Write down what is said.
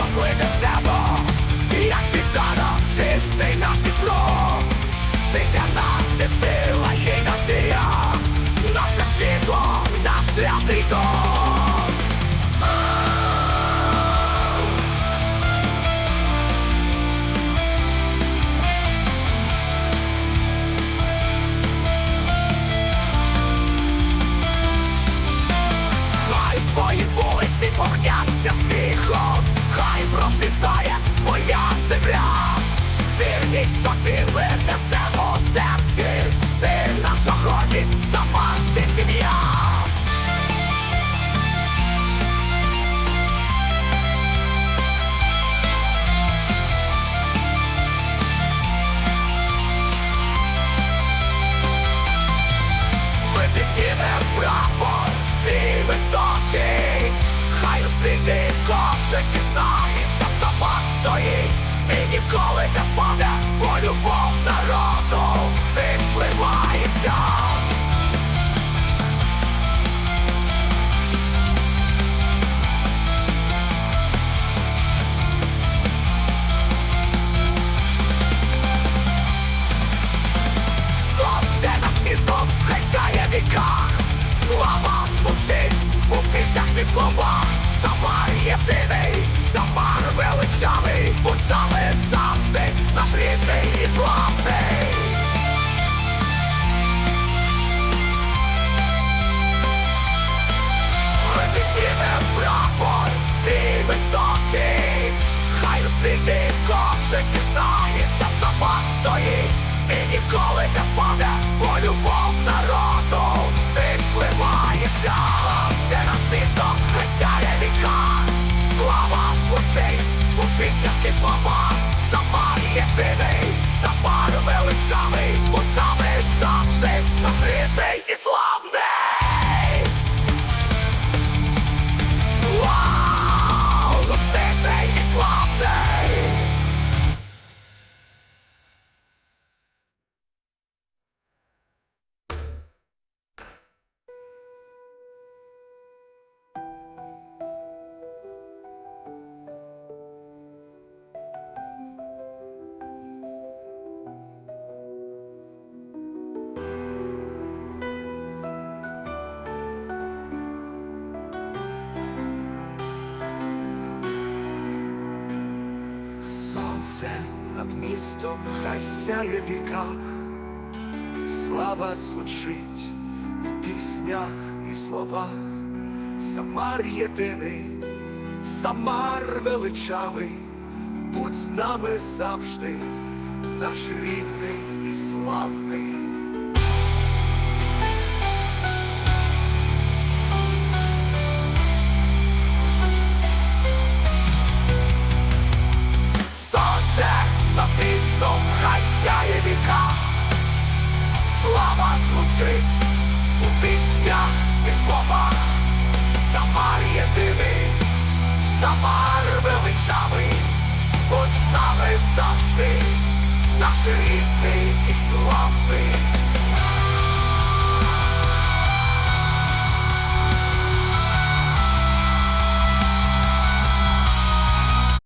poszłyby w niebo Jak świetlana, czysty floor. They Wywiadna Вірність несемо серці, ти наша гордість, сама ти сім'я. Ми піднімем прапор, твій високий, хай у світі кожен дізнається, Слава звучить у піснях і словах Самар єдиний, Самар величавий. Будь нами завжди, наш рідний і славний. Ми піднімем прапор, твій високий. Хай у світі кожен дізнається, сама стоїть. І ніколи не впаде, бо любов у слова і єдиний, сама величавий постави завжди, наш рідний Сонце над містом хай сяє віка, слава звучить в піснях і словах, Самар єдиний, Самар величавий, будь з нами завжди, наш рідний і славний. Слава звучить у піснях і словах. Самар єдиний, Самар величавий. Будь нами завжди, наш рідний і славний